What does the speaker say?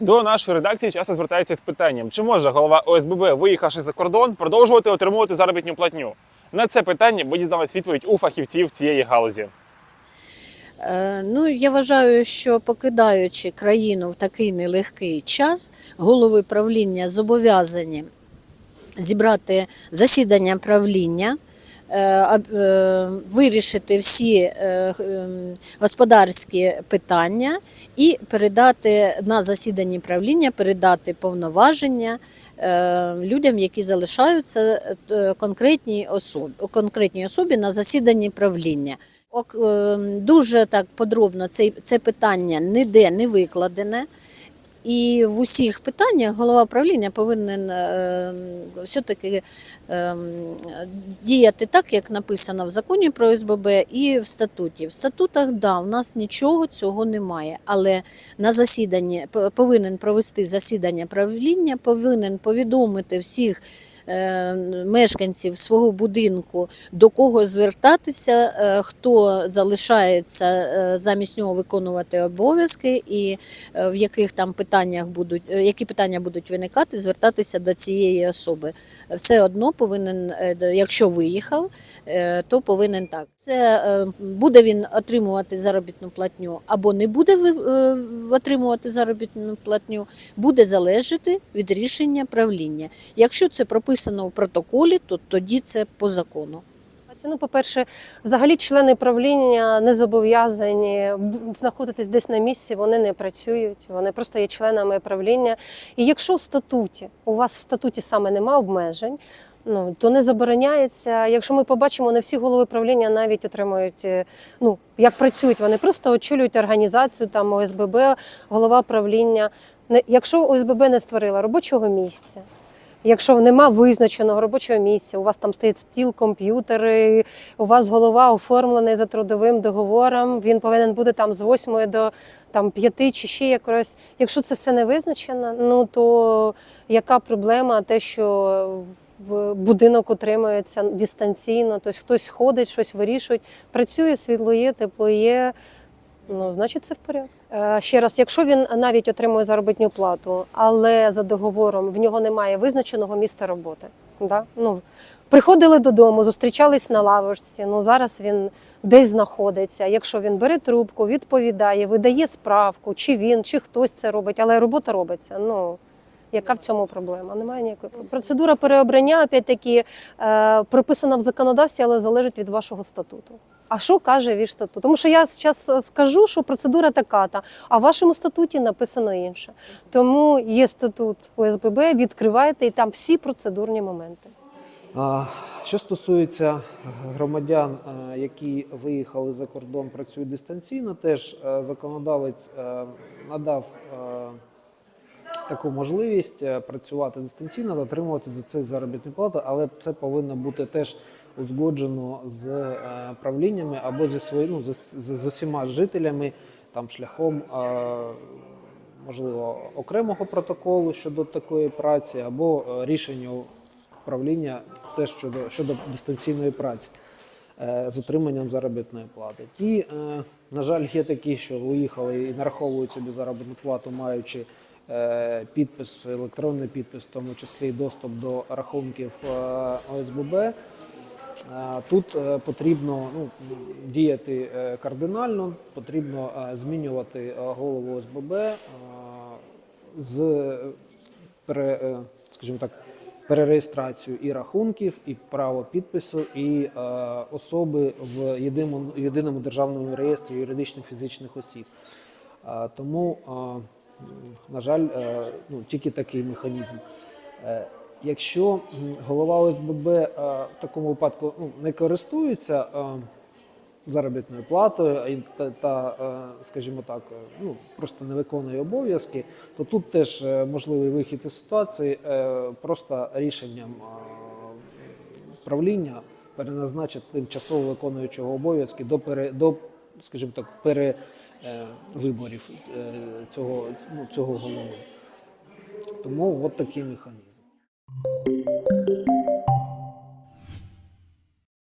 До нашої редакції часто звертаються з питанням, чи може голова ОСББ, виїхавши за кордон, продовжувати отримувати заробітну платню. На це питання ми дізналися відповідь у фахівців цієї галузі. Е, Ну, я вважаю, що покидаючи країну в такий нелегкий час, голови правління зобов'язані зібрати засідання правління, вирішити всі е, ем, господарські питання і передати на засіданні правління, передати повноваження е, людям, які залишаються е, конкретній особі, конкретній особі на засіданні правління. Ок, е, Дуже так подробно це, це питання ніде не викладене. І в усіх питаннях голова правління повинен е, все-таки е, діяти так, як написано в законі про СББ і в статуті. В статутах, да, у нас нічого цього немає, але на засіданні повинен провести засідання правління, повинен повідомити всіх. Е, Мешканців свого будинку до кого звертатися, е, хто залишається е, замість нього виконувати обов'язки, і в яких там питаннях будуть, які питання будуть виникати, звертатися до цієї особи. Все одно повинен, якщо виїхав, то повинен так. Це буде він отримувати заробітну платню або не буде отримувати заробітну платню, буде залежати від рішення правління. Якщо це прописано в протоколі, то тоді це по закону. Ну, по-перше, взагалі члени правління не зобов'язані знаходитись десь на місці, вони не працюють, вони просто є членами правління. І якщо в статуті у вас в статуті саме нема обмежень, ну то не забороняється. Якщо ми побачимо, не всі голови правління навіть отримують, е, ну як працюють, вони просто очолюють організацію, там ОСББ, голова правління. Якщо ОСББ не створила робочого місця. Якщо нема визначеного робочого місця, у вас там стоїть стіл, комп'ютери, у вас голова оформлений за трудовим договором, він повинен бути там з 8 до там, 5 чи ще якось. Якщо це все не визначено, ну то яка проблема те, що в будинок утримується дистанційно, тобто хтось ходить, щось вирішує, працює, світло є, тепло є. Ну, значить, це в порядку. Е, Ще раз, якщо він навіть отримує заробітну плату, але за договором в нього немає визначеного місця роботи. Да? Ну, приходили додому, зустрічались на лавочці. Ну зараз він десь знаходиться. Якщо він бере трубку, відповідає, видає справку, чи він, чи хтось це робить, але робота робиться. Ну яка в цьому проблема? Немає ніякої. Процедура переобрання, опять-таки, е, прописана в законодавстві, але залежить від вашого статуту. А що каже ваш статут? Тому що я зараз скажу, що процедура така, та а в вашому статуті написано інше. Тому є статут ОСББ, відкривайте і там всі процедурні моменти. Що стосується громадян, е, які виїхали за кордон, працюють дистанційно, теж е, законодавець е, надав е, таку можливість е, працювати дистанційно та отримувати за це заробітну плату, але це повинно бути теж узгоджено з е, правліннями або зі свої, ну, з, з, з усіма жителями там шляхом. е, Можливо, окремого протоколу щодо такої праці, або рішення правління теж щодо, щодо дистанційної праці з отриманням заробітної плати. Ті, на жаль, є такі, що виїхали і нараховують собі заробітну плату, маючи підпис, електронний підпис, в тому числі доступ до рахунків е, ОСББ. Е, Тут е, потрібно ну, діяти е, кардинально, потрібно е, змінювати е, голову ОСББ е, з пере, е, скажімо так, перереєстрацію і рахунків, і право підпису, і е, особи в єдиному, єдиному державному реєстрі юридичних фізичних осіб. Е, тому, е, на жаль, е, ну, тільки такий механізм. Е, Якщо голова ОСББ е, в такому випадку ну, не користується заробітною платою та, та скажімо так, ну просто не виконує обов'язки, то тут теж можливий вихід із ситуації просто рішенням правління переназначити тимчасово виконуючого обов'язки до до, скажімо так, перевиборів цього, ну, цього голови. Тому от такий механізм.